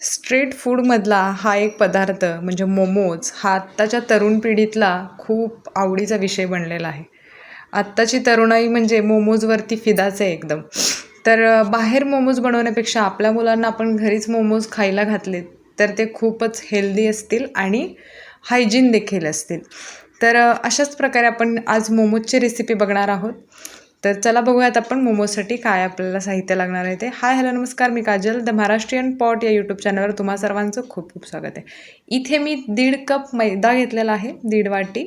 Street फूडमधला हा एक पदार्थ म्हणजे मोमोज हा आत्ताच्या तरुण पिढीतला खूप आवडीचा विषय बनलेला आहे. आत्ताची तरुणाई म्हणजे मोमोजवरती फिदाच आहे एकदम. तर बाहेर मोमोज बनवण्यापेक्षा आपल्या मुलांना आपण घरीच मोमोज खायला घातले तर ते खूपच हेल्दी असतील आणि हायजीन देखील असतील. तर अशाच प्रकारे आपण आज मोमोजची रेसिपी बघणार आहोत. तर चला बघूयात आपण मोमोजसाठी काय आपल्याला साहित्य लागणार आहे ते. हाय हॅलो नमस्कार मी काजल. द महाराष्ट्रीयन पॉट या यूट्यूब चॅनलवर तुम्हा सर्वांचं खूप खूप स्वागत आहे. इथे मी दीड कप मैदा घेतलेला आहे दीड वाटी.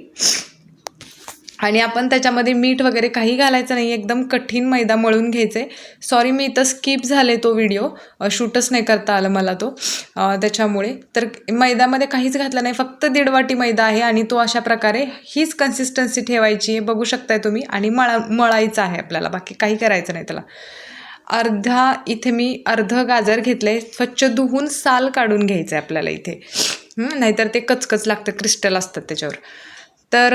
आणि आपण त्याच्यामध्ये मीठ वगैरे काही घालायचं नाही एकदम कठीण मैदा मळून घ्यायचं. आहे सॉरी मी इथं स्किप झाले तो व्हिडिओ शूटच नाही करता आलं मला तो. त्याच्यामुळे. तर मैद्यामध्ये काहीच घातलं नाही फक्त दीड वाटी मैदा आहे आणि तो अशा प्रकारे हीच कन्सिस्टन्सी ठेवायची आहे. बघू शकताय तुम्ही. आणि मळा मळायचं आहे आपल्याला. बाकी काही करायचं नाही त्याला. अर्धा इथे मी अर्ध गाजर घेतलं आहे स्वच्छ धुवून साल काढून घ्यायचं आहे आपल्याला इथे. नाहीतर ते कचकच लागतं. क्रिस्टल असतात त्याच्यावर. तर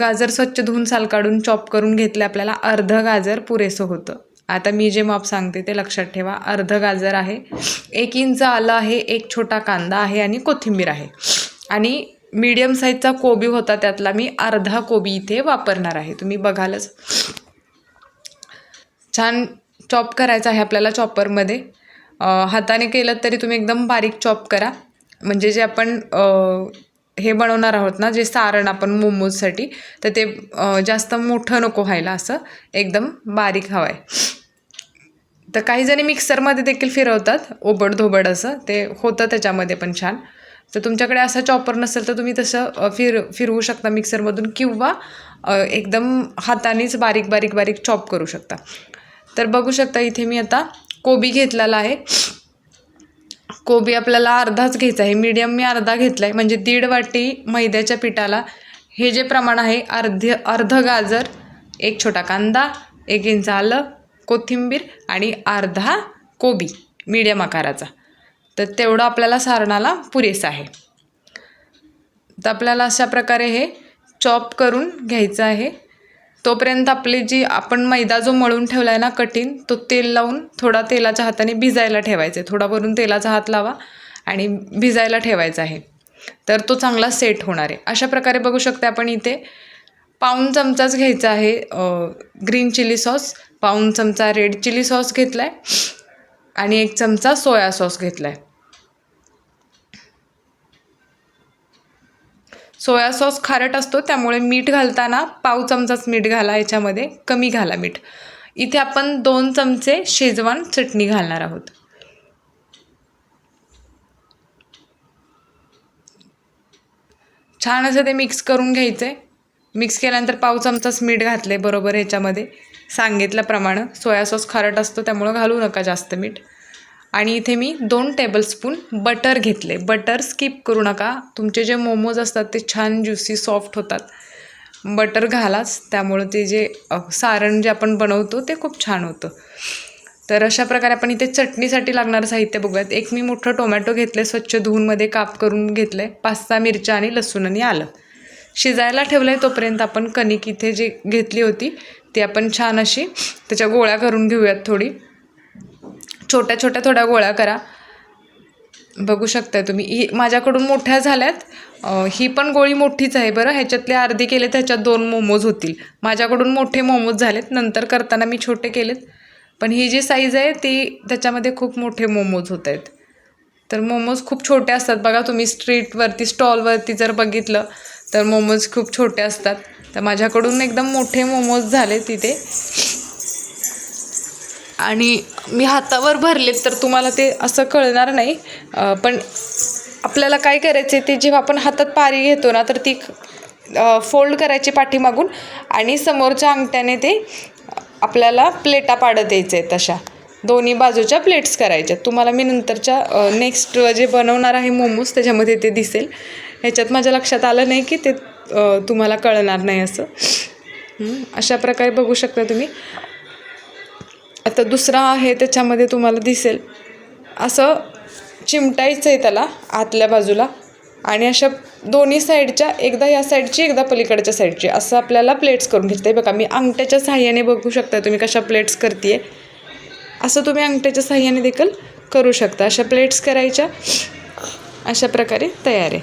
गाजर स्वच्छ धुवून साल काढून चॉप करून घेतलं आपल्याला अर्ध गाजर पुरेसं होतं. आता मी जे माप सांगते ते लक्षात ठेवा. अर्ध गाजर आहे एक इंच आलं आहे एक छोटा कांदा आहे आणि कोथिंबीर आहे. आणि मीडियम साईजचा कोबी होता त्यातला मी अर्धा कोबी इथे वापरणार आहे. तुम्ही बघालच. छान चॉप करायचं आहे आपल्याला चॉपरमध्ये. हाताने केलं तरी तुम्ही एकदम बारीक चॉप करा. म्हणजे जे आपण हे बनवणार आहोत ना जे सारण आपण मोमोजसाठी तर ते जास्त मोठं नको व्हायला असं एकदम बारीक हवं आहे तर काही जणी मिक्सरमध्ये देखील फिरवतात ओबड धोबड असं ते होतं त्याच्यामध्ये पण छान. तर तुमच्याकडे असा चॉपर नसेल तर तुम्ही तसं फिर फिरवू शकता मिक्सरमधून किंवा एकदम हातानेच बारीक बारीक बारीक चॉप करू शकता. तर बघू शकता इथे मी आता कोबी घेतलेला आहे. कोबी आपल्याला अर्धाच घ्यायचा आहे. मीडियम मी अर्धा घेतला आहे म्हणजे दीड वाटी मैद्याच्या पिठाला हे जे प्रमाण आहे अर्ध अर्ध गाजर एक छोटा कांदा एक इंच आलं कोथिंबीर आणि अर्धा कोबी मीडियम आकाराचा. तर तेवढं आपल्याला सारणाला पुरेसं आहे. तर आपल्याला अशा प्रकारे हे चॉप करून घ्यायचं आहे. तोपर्यंत आपली जी आपण मैदा जो मळून ठेवला आहे ना कठीण तो तेल लावून थोडा तेलाच्या हाताने भिजायला ठेवायचा. आहे थोडा वरून तेलाचा हात लावा आणि भिजायला ठेवायचा आहे. तर तो चांगला सेट होणार आहे. अशा प्रकारे बघू शकते आपण इथे पाऊण चमचाच घ्यायचा आहे ग्रीन चिली सॉस पाऊण चमचा रेड चिली सॉस घेतला आहे आणि एक चमचा सोया सॉस घेतला आहे सोया सॉस खारट असतो त्यामुळे मीठ घालताना पाव चमचाच मीठ घाला याच्यामध्ये कमी घाला मीठ. इथे आपण दोन चमचे शेजवान चटणी घालणार आहोत. छान असं ते मिक्स करून घ्यायचं. आहे मिक्स केल्यानंतर पाव चमचाच मीठ घातले बरोबर ह्याच्यामध्ये सांगितल्याप्रमाणे सोया सॉस खारट असतो त्यामुळं घालू नका जास्त मीठ. आणि इथे मी दोन टेबलस्पून बटर घेतले. बटर स्किप करू नका. तुमचे जे मोमोज असतात ते छान ज्युसी सॉफ्ट होतात. बटर घालाच. त्यामुळं ते जे सारण जे आपण बनवतो ते खूप छान होतं. तर अशा प्रकारे आपण इथे चटणीसाठी लागणारं साहित्य बघूयात. एक मी मोठं टोमॅटो घेतले स्वच्छ धुवूनमध्ये काप करून घेतले. पाच सहा मिरच्या आणि लसूण आणि आलं. शिजायला ठेवलं आहे तोपर्यंत आपण कणिक इथे जी घेतली होती ती आपण छान अशी त्याच्या गोळ्या करून घेऊयात थोडी. छोट्या छोट्या थोड्या गोळ्या करा. बघू शकताय तुम्ही. ही माझ्याकडून मोठ्या झाल्यात. ही पण गोळी मोठीच आहे बरं. ह्याच्यातले अर्धी केले ह्याच्यात दोन मोमोज होतील. माझ्याकडून मोठे मोमोज झालेत. नंतर करताना मी छोटे केलेत. पण ही जी साईज आहे ती त्याच्यामध्ये खूप मोठे मोमोज होत आहेत. तर मोमोज खूप छोटे असतात. बघा तुम्ही स्ट्रीटवरती स्टॉलवरती जर बघितलं तर मोमोज खूप छोटे असतात. तर माझ्याकडून एकदम मोठे मोमोज झाले तिथे आणि मी हातावर भरले तर तुम्हाला ते असं कळणार नाही. पण आपल्याला काय करायचं आहे ते जेव्हा आपण हातात पारी घेतो ना तर ती फोल्ड करायची पाठीमागून आणि समोरच्या अंगठ्याने ते आपल्याला प्लेटा पाडत यायचे आहेत तशा. दोन्ही बाजूच्या प्लेट्स करायच्या. तुम्हाला मी नंतरच्या नेक्स्ट जे बनवणार आहे मोमोज त्याच्यामध्ये ते दिसेल. ह्याच्यात माझ्या लक्षात आलं नाही की ते तुम्हाला कळणार नाही असं. अशा प्रकारे बघू शकता तुम्ही. आता दुसरा आहे त्याच्यामध्ये तुम्हाला दिसेल. असं चिमटायचं आहे त्याला आतल्या बाजूला. आणि अशा दोन्ही साईडच्या एकदा या साईडची एकदा पलीकडच्या साईडची. असं आपल्याला प्लेट्स करून घेतलं बघा मी अंगठ्याच्या साह्याने बघू शकता तुम्ही कशा प्लेट्स करते असं तुम्ही अंगठ्याच्या साह्याने देखील करू शकता. अशा प्लेट्स करायच्या. अशा प्रकारे तयार आहे.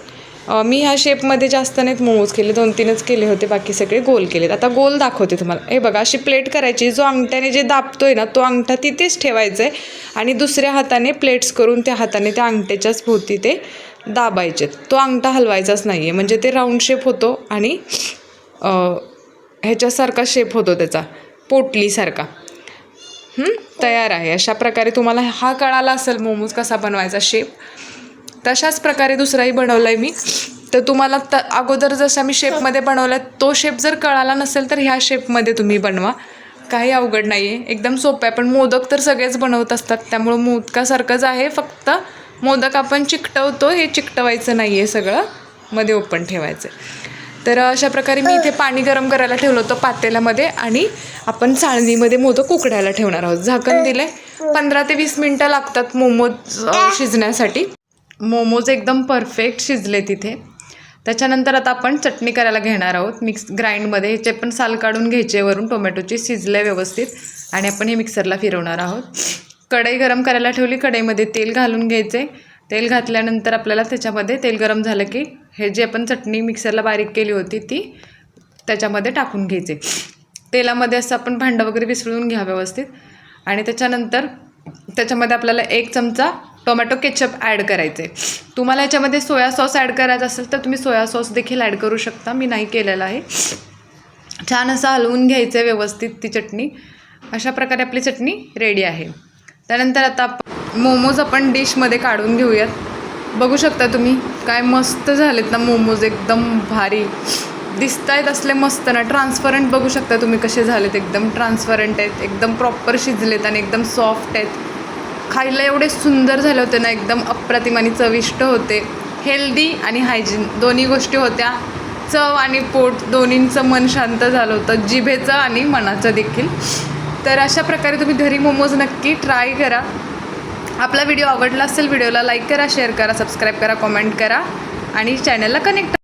मी ह्या शेपमध्ये जास्त नाहीत मोमोज केले. दोन तीनच केले होते बाकी सगळे गोल केलेत. आता गोल दाखवते तुम्हाला. हे बघा अशी प्लेट करायची. जो अंगठ्याने जे दाबतोय ना तो अंगठा तिथेच ठेवायचा आहे आणि दुसऱ्या हाताने प्लेट्स करून त्या हाताने त्या अंगठ्याच्याच भोवती ते दाबायचे तो अंगठा हलवायचाच नाही आहे म्हणजे ते राऊंड शेप होतो आणि ह्याच्यासारखा शेप होतो त्याचा. पोटलीसारखा. तयार आहे. अशा प्रकारे तुम्हाला हा कळाला असेल मोमोज कसा बनवायचा शेप तशाच प्रकारे दुसराही बनवला आहे मी. तर तुम्हाला त अगोदर जसा मी शेपमध्ये बनवला तो शेप जर कळाला नसेल तर ह्या शेपमध्ये तुम्ही बनवा. काही अवघड नाही आहे एकदम सोपं आहे. पण मोदक तर सगळेच बनवत असतात. त्यामुळं मोदकासारखंच आहे. फक्त मोदक आपण चिकटवतो हे चिकटवायचं नाही आहे सगळं. मध्ये ओपन ठेवायचं तर अशा प्रकारे मी इथे पाणी गरम करायला ठेवलं होतं पातेल्यामध्ये आणि आपण चाळणीमध्ये मोदक उकडायला ठेवणार आहोत. झाकण दिले पंधरा ते वीस मिनटं लागतात मोमोज शिजण्यासाठी. मोमोज एकदम परफेक्ट शिजले तिथे. त्याच्यानंतर आता आपण चटणी करायला घेणार आहोत. मिक्स ग्राइंडमध्ये ह्याचे पण साल काढून घ्यायचे वरून टोमॅटोची शिजले व्यवस्थित. आणि आपण हे मिक्सरला फिरवणार आहोत. कढई गरम करायला ठेवली कढईमध्ये तेल घालून घ्यायचे. तेल घातल्यानंतर आपल्याला त्याच्यामध्ये तेल गरम झालं की हे जे आपण चटणी मिक्सरला बारीक केली होती ती त्याच्यामध्ये टाकून घ्यायचे. तेलामध्ये असं आपण भांडं वगैरे विसळून घ्या व्यवस्थित. आणि त्याच्यानंतर त्याच्यामध्ये आपल्याला एक चमचा टोमॅटो केचप ॲड करायचे. तुम्हाला याच्यामध्ये सोया सॉस ॲड करायचा असेल तर तुम्ही सोया सॉस देखील ॲड करू शकता. मी नाही केलेला आहे. छान असं हलवून घ्यायचं आहे व्यवस्थित ती चटणी. अशा प्रकारे आपली चटणी रेडी आहे. त्यानंतर आता मोमोज आपण डिशमध्ये काढून घेऊयात. बघू शकता तुम्ही काय मस्त झालेत ना मोमोज एकदम भारी. दिसत आहेत असले मस्त ना. ट्रान्सपरंट बघू शकता तुम्ही कसे झालेत. एकदम ट्रान्सपरंट आहेत एकदम प्रॉपर शिजलेत आणि एकदम सॉफ्ट आहेत. खायला एवढे सुंदर झाले होते ना एकदम अप्रतिम आणि चविष्ट होते. हेल्दी आणि हायजीन दोन्ही गोष्टी होत्या. चव आणि पोट दोन्हींचं मन शांत झालं होतं. जिभेचं आणि मनाचं देखील. तर अशा प्रकारे तुम्ही घरी मोमोज नक्की ट्राय करा. आपला व्हिडिओ आवडला असेल व्हिडिओला लाईक करा शेअर करा सबस्क्राईब करा कॉमेंट करा आणि चॅनलला कनेक्ट